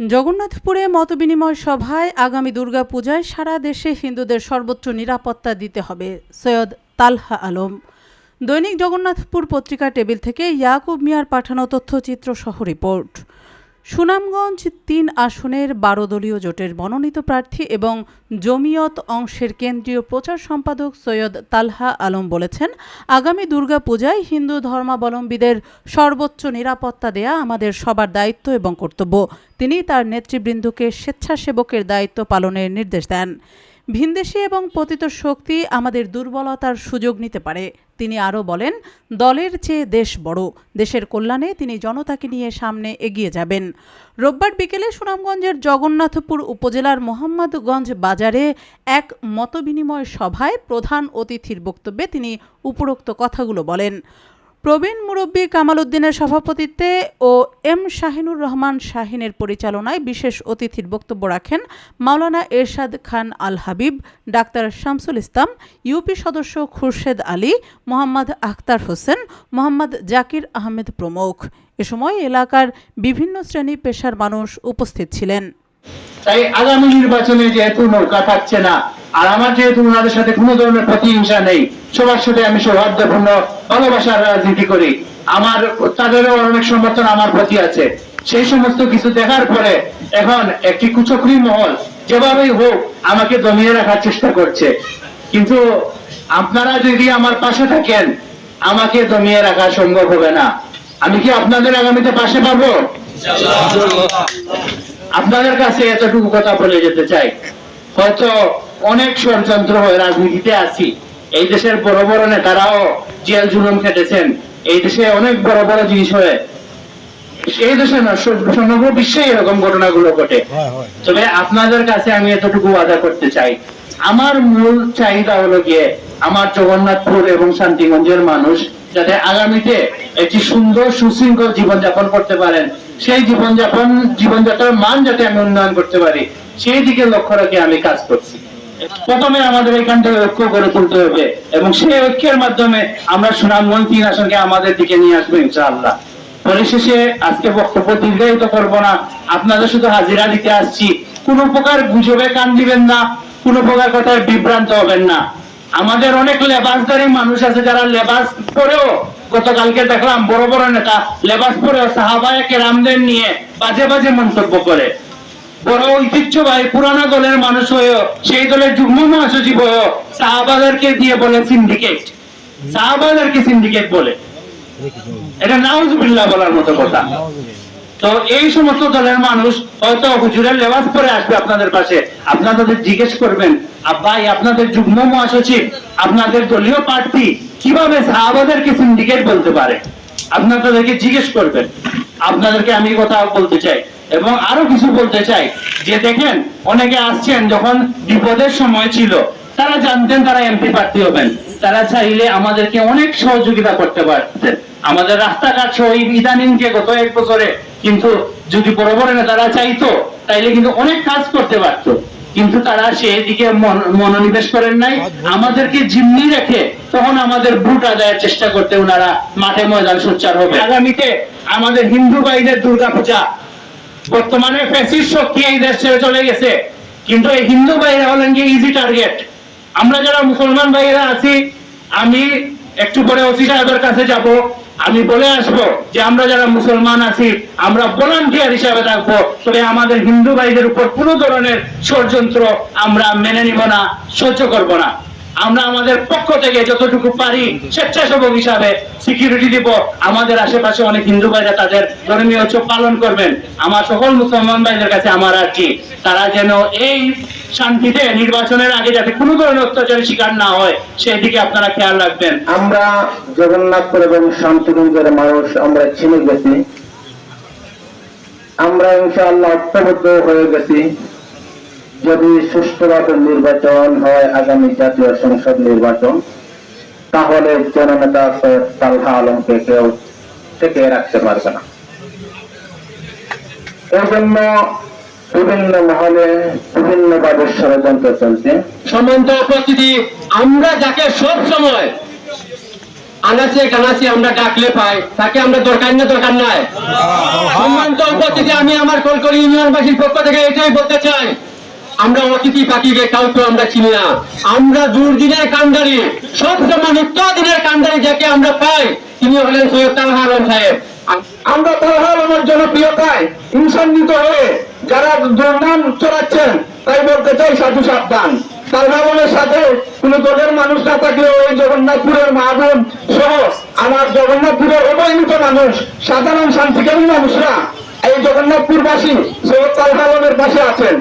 জগন্নাথপুরে মতবিনিময় সভায় আগামী দুর্গাপূজায় সারা দেশে হিন্দুদের সর্বোচ্চ নিরাপত্তা দিতে হবে, সৈয়দ তালহা আলম। দৈনিক জগন্নাথপুর পত্রিকা টেবিল থেকে ইয়াকুব মিয়ার পাঠানো তথ্যচিত্র সহ রিপোর্ট। সুনামগঞ্জ তিন আসনের বারো দলীয় জোটের মনোনীত প্রার্থী এবং জমিয়ত অংশের কেন্দ্রীয় প্রচার সম্পাদক সৈয়দ তালহা আলম বলেছেন, আগামী দুর্গাপূজায় হিন্দু ধর্মাবলম্বীদের সর্বোচ্চ নিরাপত্তা দেয়া আমাদের সবার দায়িত্ব এবং কর্তব্য। তিনি তার নেতৃবৃন্দকে স্বেচ্ছাসেবকের দায়িত্ব পালনের নির্দেশ দেন। ভিনদেশি এবং পতিত শক্তি আমাদের দুর্বলতার সুযোগ নিতে পারে। তিনি আরও বলেন, দলের চেয়ে দেশ বড়, দেশের কল্যাণে তিনি জনতাকে নিয়ে সামনে এগিয়ে যাবেন। রোববার বিকেলে সুনামগঞ্জের জগন্নাথপুর উপজেলার মোহাম্মদগঞ্জ বাজারে এক মতবিনিময় সভায় প্রধান অতিথির বক্তব্যে তিনি উপরোক্ত কথাগুলো বলেন। প্রবীণ মুরব্বী কামাল উদ্দিনের সভাপতিত্বে ও এম শাহিনুর রহমান শাহিনের পরিচালনায় বিশেষ অতিথির বক্তব্য রাখেন মাওলানা এরশাদ খান আল হাবিব ডাক্তার শামসুল ইসলাম, ইউপি সদস্য খুরশেদ আলী, মোহাম্মদ আখতার হোসেন, মোহাম্মদ জাকির আহমেদ প্রমুখ। এ সময় এলাকার বিভিন্ন শ্রেণি পেশার মানুষ উপস্থিত ছিলেন। তাই আগামী নির্বাচনে যেহেতু নৌকা থাকছে না আর আমার যেহেতু ওনাদের সাথে কোনো ধরনের প্রতিহিংসা নেই সবার সাথে আমি সৌহার্দ্যপূর্ণ ভালোবাসার রাজনীতি করি। আমার তাদেরও অনেক সমর্থন আমার প্রতি আছে। সেই সমস্ত কিছু দেখার পরে এখন একটি কুচক্রি মহল যেভাবেই হোক আমাকে দমিয়ে রাখার চেষ্টা করছে। কিন্তু আপনারা যদি আমার পাশে থাকেন আমাকে দমিয়ে রাখা সম্ভব হবে না। আমি কি আপনাদের আগামীতে পাশে পাবো? আপনাদের কাছে এতটুকু কথা বলে যেতে চাই। হয়তো অনেক ষড়যন্ত্র হয়ে রাজনীতিতে আছি। এই দেশের বড় বড় নেতারাও জেল জুলুম খেটেছেন। এই দেশে অনেক বড় বড় জিনিস হয়ে এই দেশে না সমগ্র বিশ্বে এরকম ঘটনাগুলো ঘটে। তবে আপনাদের কাছে আমি এতটুকু আদা করতে চাই। আমার মূল চাহিদা হলো গিয়ে আমার জগন্নাথপুর এবং শান্তিগঞ্জের মানুষ যাতে আগামীতে একটি সুন্দর সুশৃঙ্খল জীবনযাপন করতে পারেন। সেই জীবনযাপন জীবনযাত্রার মান যাতে আমি উন্নয়ন করতে পারি সেই দিকে লক্ষ্য রেখে আমি কাজ করছি। প্রথমে আমাদের এখান থেকে ঐক্য গড়ে তুলতে হবে এবং সেই ঐক্যের মাধ্যমে আমরা সুনামগঞ্জ তিন আসনকে আমাদের দিকে নিয়ে আসব, ইনশাআল্লাহ। পরিশেষে আজকে বক্তব্য দীর্ঘায়িত করব না। আপনাদের শুধু হাজিরা দিতে আসছি। কোন প্রকার গুজবে কান দিবেন না, কোন প্রকার কথায় বিভ্রান্ত হবেন না। আমাদের অনেক লেবাসদারি মানুষ আছে যারা লেবাস পরেও গতকালকে দেখলাম বড় বড় নেতা লেবাস পরেও সাহাবায় কেরামদের নিয়ে বাজে বাজে মন্তব্য করে। বড় ঐতিহ্যবাহী পুরানা দলের মানুষ হয়েও সেই দলের যুগ্ম মহাসচিব হয়েও সাহাবাদেরকে দিয়ে বলে সিন্ডিকেট সাহাবাদেরকে সিন্ডিকেট বলে। এটা নাউজুবিল্লাহ বলার মতো কথা। তো এই সমস্ত দলের মানুষ হয়তো হুজুরের লেবাস পরে আসবে আপনাদের পাশে। আপনাদের জিজ্ঞেস করবেন আব্বাই আপনাদের যুগ্ম মহাসচিব, আপনাদের দলীয় প্রার্থী কীভাবে সাহাবাদেরকে সিন্ডিকেট বলতে পারে? আপনার তাদেরকে জিজ্ঞেস করবেন। আপনাদেরকে আমি কথা বলতে চাই। এবং আরও কিছু বলতে চাই। যে দেখেন, অনেকে আসছেন যখন বিপদের সময় ছিল, তারা জানতেন তারা এমপি প্রার্থী হবেন। তারা চাইলে আমাদেরকে অনেক সহযোগিতা করতে পারতেন। আমাদের রাস্তাঘাট সহ ইদানিং যে গত এক বছরে কিন্তু যদি বড় বড় নেতারা চাইতো, তাইলে কিন্তু অনেক কাজ করতে পারতো। কিন্তু তারা সেই দিকে মন- মনোনিবেশ করেন নাই। আমাদেরকে জিম্মি রেখে তখন আমাদের ভোট আদায়ের চেষ্টা করতে ওনারা মাঠে ময়দান সোচ্চার হবে আগামীতে আমাদের হিন্দু ভাইদের দুর্গাপূজা বর্তমানে ফ্যাসিস্ট শক্তি এই দেশ ছেড়ে চলে গেছে। কিন্তু এই হিন্দু ভাইরা হলেন যে ইজি টার্গেট আমরা যারা মুসলমান ভাইরা আছি, আমি একটু পরে ওসি সাহেবের কাছে যাব। আমি বলে আসব যে আমরা যারা মুসলমান আছি, আমরা ভলান্টিয়ার হিসাবে থাকব। তবে আমাদের হিন্দু ভাইদের উপর কোনো ধরনের ষড়যন্ত্র আমরা মেনে নিব না, সহ্য করব না। আমরা আমাদের পক্ষ থেকে যতটুকু পারি স্বেচ্ছাসেবক হিসাবে সিকিউরিটি দিব। আমাদের আশেপাশে অনেক হিন্দু ভাইরা তাদের ধর্মীয় উৎসব পালন করবেন। আমার সকল মুসলমান ভাইদের কাছে আমার আর কি তারা যেন এই শান্তিতে নির্বাচনের আগে যাতে কোনো ধরনের অত্যাচারের শিকার না হয় সেই দিকে আপনারা খেয়াল রাখবেন। আমরা জগন্নাথপুর এবং শান্তিগঞ্জের মানুষ, আমরা চিনে গেছি। আমরা ইনশাআল্লাহ ঐক্যবদ্ধ হয়ে গেছি। যদি সুষ্ঠুভাবে নির্বাচন হয় আগামী জাতীয় সংসদ নির্বাচন তাহলে জননেতা সৈয়দ তালহা আলমকে কেউ টেকে রাখতে পারবে না। এর জন্য বিভিন্ন মহলে বিভিন্ন ভাবে ষড়যন্ত্র চলছে। সমন্ত উপস্থিতি আমরা যাকে সব সময় আনাচে কানাচে আমরা ডাকলে পাই তাকে আমরা দরকার না দরকার নাই। সম্মানিত উপস্থিতি আমি আমার কলকলি ইউনিয়নবাসীর পক্ষ থেকে এটাই বলতে চাই। আমরা অতিথি পাখিকে কাউকে আমরা চিনি না। আমরা দুর্দিনের কান্ডারি সব সময় নিত্য দিনের কান্ডারি যাকে আমরা পাই, তিনি হলেন সৈয়দ আলম সাহেব। আমরা তালহা আলমের জনপ্রিয়তায় ইনসান্বিত হয়ে যারা দুর্নাম চড়াচ্ছেন, তাই বলতে চাই সাধু সাবধান। তালহা আলমের সাথে কোন দলের মানুষ না থাকলেও এই জগন্নাথপুরের মাহবুব সহ আমার জগন্নাথপুরের অবহেলিত মানুষ, সাধারণ শান্তিকামী মানুষরা এই জগন্নাথপুরবাসী সৈয়দ তালহা আলমের পাশে আছেন।